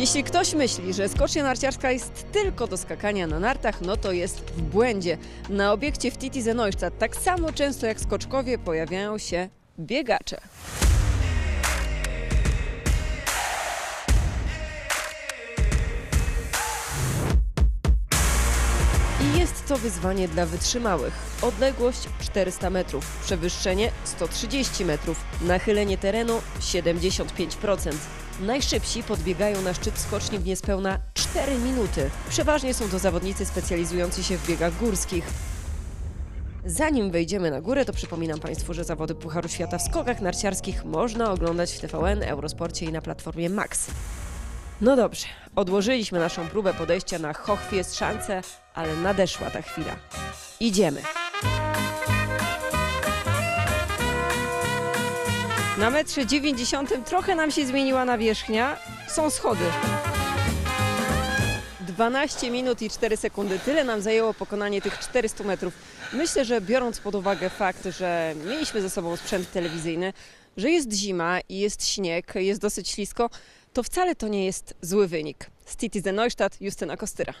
Jeśli ktoś myśli, że skocznia narciarska jest tylko do skakania na nartach, no to jest w błędzie. Na obiekcie w Titi tak samo często jak skoczkowie pojawiają się biegacze. I jest to wyzwanie dla wytrzymałych. Odległość 400 metrów, przewyższenie 130 metrów, nachylenie terenu 75%. Najszybsi podbiegają na szczyt skoczni w niespełna 4 minuty. Przeważnie są to zawodnicy specjalizujący się w biegach górskich. Zanim wejdziemy na górę, to przypominam Państwu, że zawody Pucharu Świata w skokach narciarskich można oglądać w TVN, Eurosporcie i na platformie Max. No dobrze, odłożyliśmy naszą próbę podejścia na Hochfiest szance, ale nadeszła ta chwila. Idziemy. Na metrze 90 trochę nam się zmieniła nawierzchnia. Są schody. 12 minut i 4 sekundy. Tyle nam zajęło pokonanie tych 400 metrów. Myślę, że biorąc pod uwagę fakt, że mieliśmy ze sobą sprzęt telewizyjny, że jest zima i jest śnieg, jest dosyć ślisko, to wcale to nie jest zły wynik. Z Titi Neustadt, Justyna Kostyra.